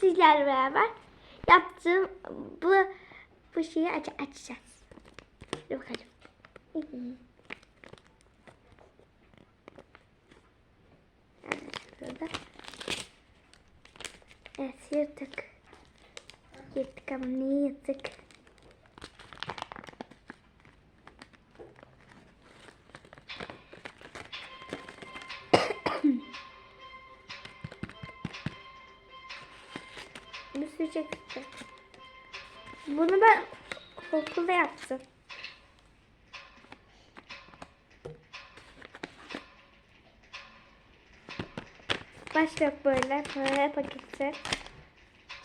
sizlerle beraber yaptığım bu bu şeyi aç açacağız. Hadi bakalım. Şurada. Evet yırtık. Yırtık ama ne yırtık? Çıktı. Bunu ben okulda yaptım. Başlık böyle, böyle paketi.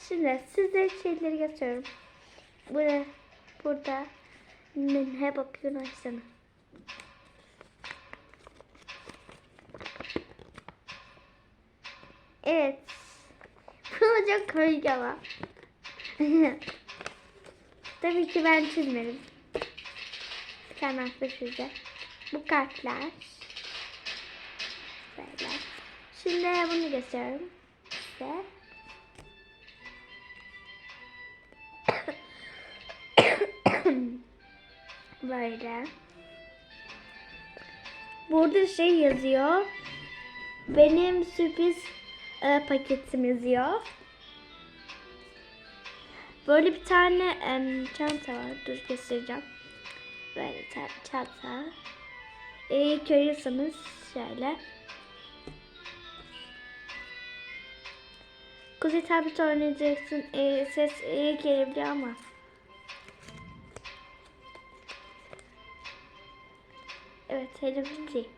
Şimdi size şeyleri gösteriyorum. Burada, burada ne bakıyorsun açsana. Evet. Komik ama. Tabii ki ben çizmedim. Kaynaklı size. Bu kartlar. Böyle. Şimdi bunu gösteriyorum size. Böyle. Burada şey yazıyor. Benim sürpriz e, paketim yazıyor. Böyle bir tane em, çanta var. Dur göstereceğim. Böyle çanta. E, görüyorsanız şöyle. Kuzey tablet oynayacaksın. E, ses iyi gelebiliyor ama. Evet Hello Kitty.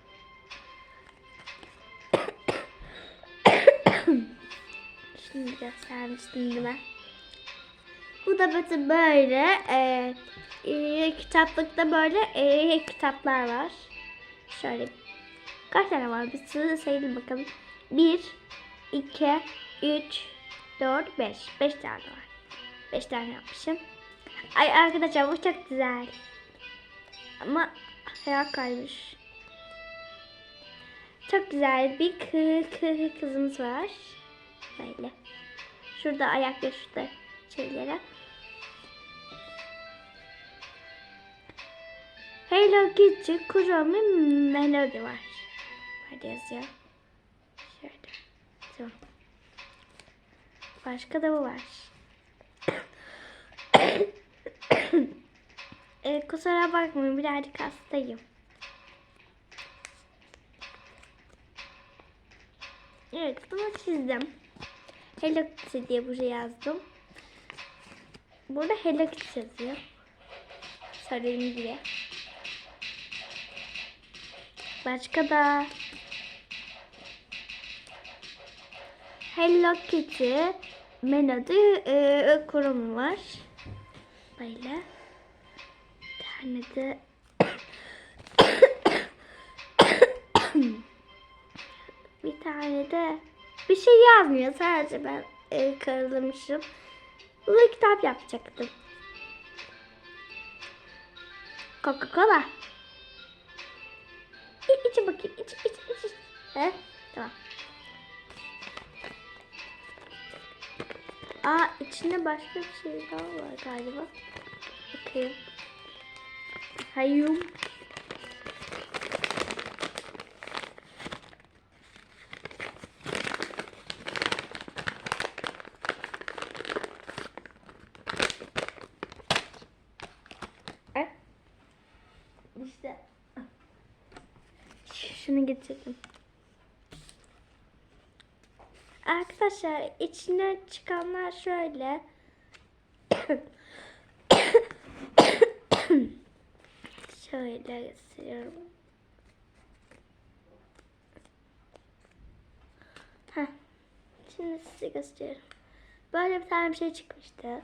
Şimdi göstermiştim değil mi? Bu da böyle böyle e, e, kitaplıkta böyle e, kitaplar var. Şöyle kaç tane var? Bir sürü sayalım bakalım. 1, 2, 3, 4, 5. 5 tane var. 5 tane yapmışım. Ay arkadaşlar bu çok güzel. Ama hayal kaymış. Çok güzel bir kı kı kızımız var. Böyle. Şurada ayakta şurada şeylere. Hello Kitty Kuromi Melody var. Böyle yazıyor. Şöyle. Tamam. Başka da bu var. e, kusura bakmayın birazcık hastayım. Evet bunu çizdim. Hello Kitty diye buraya yazdım. Burada Hello Kitty yazıyor. Söylediğim gibi. Başka da Hello Kitty Melody e, kurumu var. Böyle. Bir tane de bir tane de bir şey yazmıyor. Sadece ben e, karalamışım. Bunu kitap yapacaktım. Coca-Cola. İ- İçe bakayım. İç, iç, iç, iç. He? Tamam. Aa içinde başka bir şey daha var galiba. Bakayım. Hayım. E? İşte. Şunu getirdim. Arkadaşlar içine çıkanlar şöyle. şöyle gösteriyorum. Heh. Şimdi size gösteriyorum. Böyle bir tane bir şey çıkmıştı.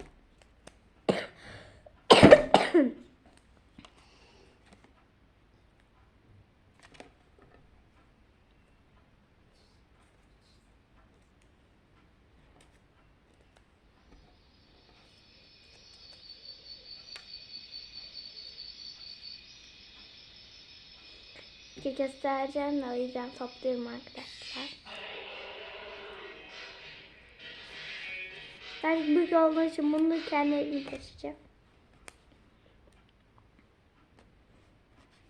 Ki göstereceğim de o yüzden topluyorum arkadaşlar. Ben büyük olduğu için bunu kendi elime.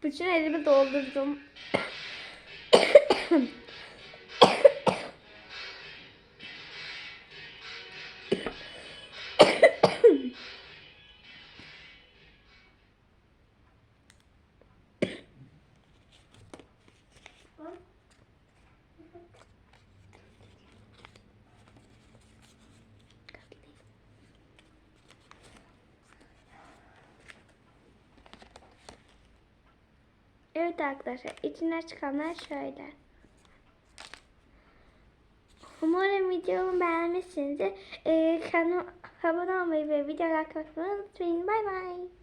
Bütün elimi doldurdum. Evet arkadaşlar içinden çıkanlar şöyle. Umarım videomu beğenmişsinizdir. Ee, kanalıma abone olmayı ve videolar katmayı unutmayın. Bay bay.